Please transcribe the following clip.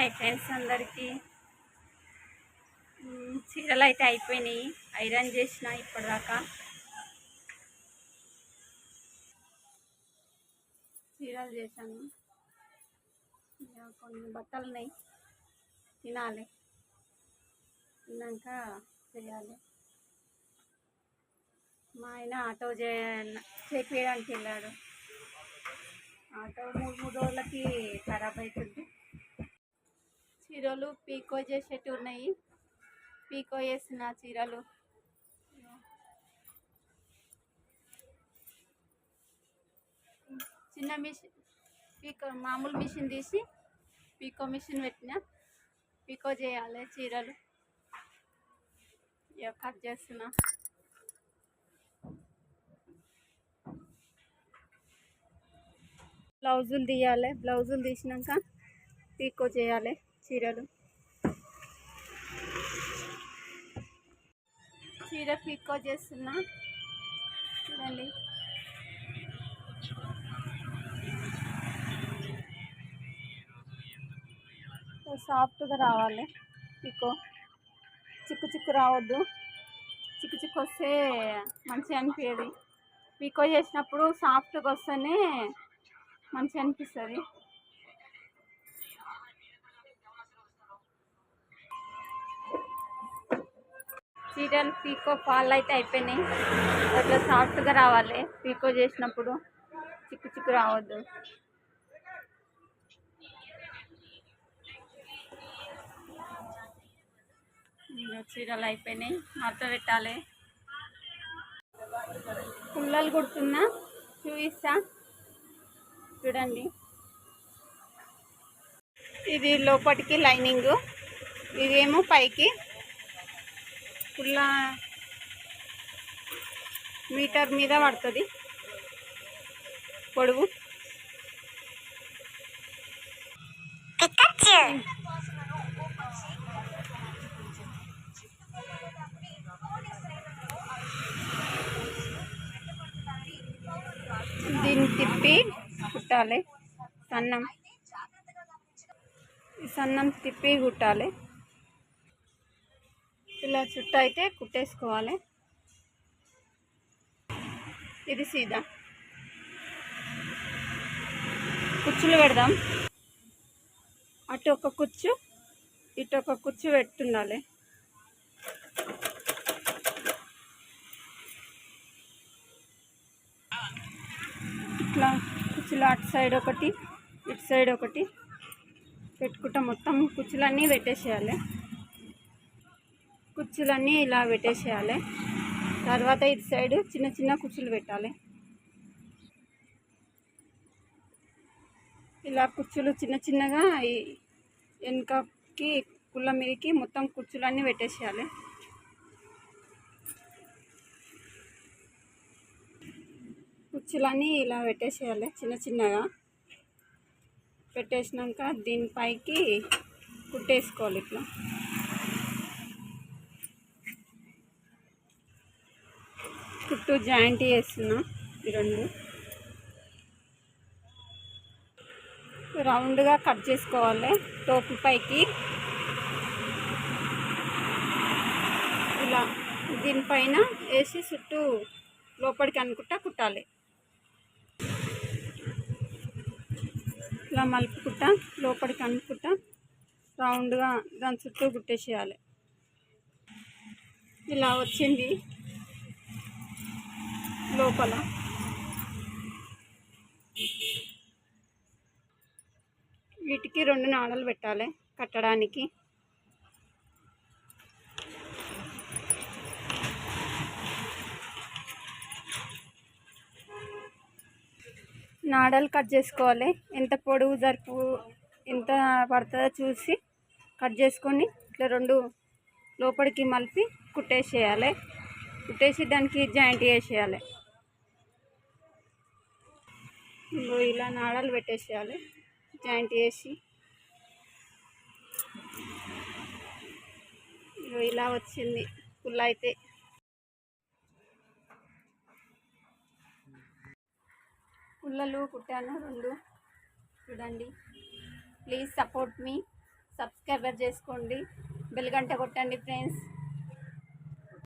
Hi friends అందరికీ. చీరలు అయితే అయిపోయినాయి. ఐరన్ చేసిన ఇప్పటిదాకా. చీరలు చేశాను. కొన్ని బట్టలు ఉన్నాయి. తినాలి. తిన్నాక చేయాలి. మా ఆయన ఆటో చే చేపించడానికి వెళ్ళాడు. ఆటో మూడు మూడు రోజులకి ఖరాబ్ అవుతుంది. చీరలు పీకో చేసేటివి ఉన్నాయి. పీకో చేసిన చీరలు. చిన్న మిషన్ పీకో మామూలు మిషన్ తీసి పీకో మిషన్ పెట్టిన పీకో చేయాలి చీరలు. ఇక కట్ చేస్తున్నా. బ్లౌజులు తీయాలి. బ్లౌజులు తీసినాక పీకో చేయాలి. చీరలు. చీర పీకో చేస్తున్నా. చూడండి. సాఫ్ట్గా రావాలి పీకో. చిక్కు చిక్కు రావద్దు. చిక్కు చిక్కు వస్తే మంచిగా అనిపించదు పీకో చేసినప్పుడు సాఫ్ట్గా వస్తేనే మంచిగా అనిపిస్తుంది. చీరలు పీకో ఫాల్ అయితే అయిపోయినాయి. అట్లా సాఫ్ట్గా రావాలి. పీకో చేసినప్పుడు చిక్కు చిక్కు రావద్దు. ఇంకా చీరలు అయిపోయినాయి. మడత పెట్టాలి. పుల్లలు కుడుతున్నా. చూపిస్తా. చూడండి. ఇది లోపటికి లైనింగ్. ఇదేమో పైకి. పుల్ల మీటర్ మీద పడుతుంది. పొడవు దీన్ని తిప్పి కుట్టాలి. సన్నం. సన్నం తిప్పి కుట్టాలి. ఇలా చుట్టూ అయితే కుట్టేసుకోవాలి. ఇది సీదా. కుచ్చులు పెడదాం. అటు ఒక కుచ్చు ఇటు ఒక కుచ్చు పెట్టుండాలి. ఇట్లా కుచ్చులు అటు సైడ్ ఒకటి ఇటు సైడ్ ఒకటి పెట్టుకుంటా మొత్తం కుచ్చులన్నీ పెట్టేసేయాలి. కుర్చీలన్నీ ఇలా పెట్టేసేయాలి. తర్వాత ఇటు సైడ్ చిన్న చిన్న కుర్చీలు పెట్టాలి. ఇలా కుర్చీలు చిన్న చిన్నగా వెనుకకి కుళ్ళ మీదకి మొత్తం కుర్చీలన్నీ పెట్టేసేయాలి. కుర్చీలన్నీ ఇలా పెట్టేసేయాలి చిన్న చిన్నగా. పెట్టేసినాక దీనిపైకి కుట్టేసుకోవాలి ఇట్లా. చుట్టూ జాయింట్ చేస్తున్నా ఈ రెండు. రౌండ్గా కట్ చేసుకోవాలి టోపు పైకి. ఇలా దీనిపైన వేసి చుట్టూ లోపలికి అనుకుంటా కుట్టాలి. ఇలా మలుపుకుంటా లోపలికి అనుకుంటా రౌండ్గా దాని చుట్టూ కుట్టేసేయాలి. ఇలా వచ్చింది. లోపల. వీటికి రెండు నాడలు పెట్టాలి కట్టడానికి. నాడలు కట్ చేసుకోవాలి. ఎంత పొడవు జరుపు ఎంత పడుతుందో చూసి కట్ చేసుకొని ఇట్లా రెండు లోపలికి మలిపి కుట్టేసేయాలి. కుట్టేసి దానికి జాయింట్ చేసేయాలి. ఇంకో ఇలా నాడలు పెట్టేసేయాలి. జాయింట్ చేసి ఇగో ఇలా వచ్చింది ఫుల్ అయితే. పుల్లలు కుట్టాను రెండు. చూడండి. Please support me. సబ్స్క్రైబర్ చేసుకోండి. బెల్ గంట కొట్టండి ఫ్రెండ్స్.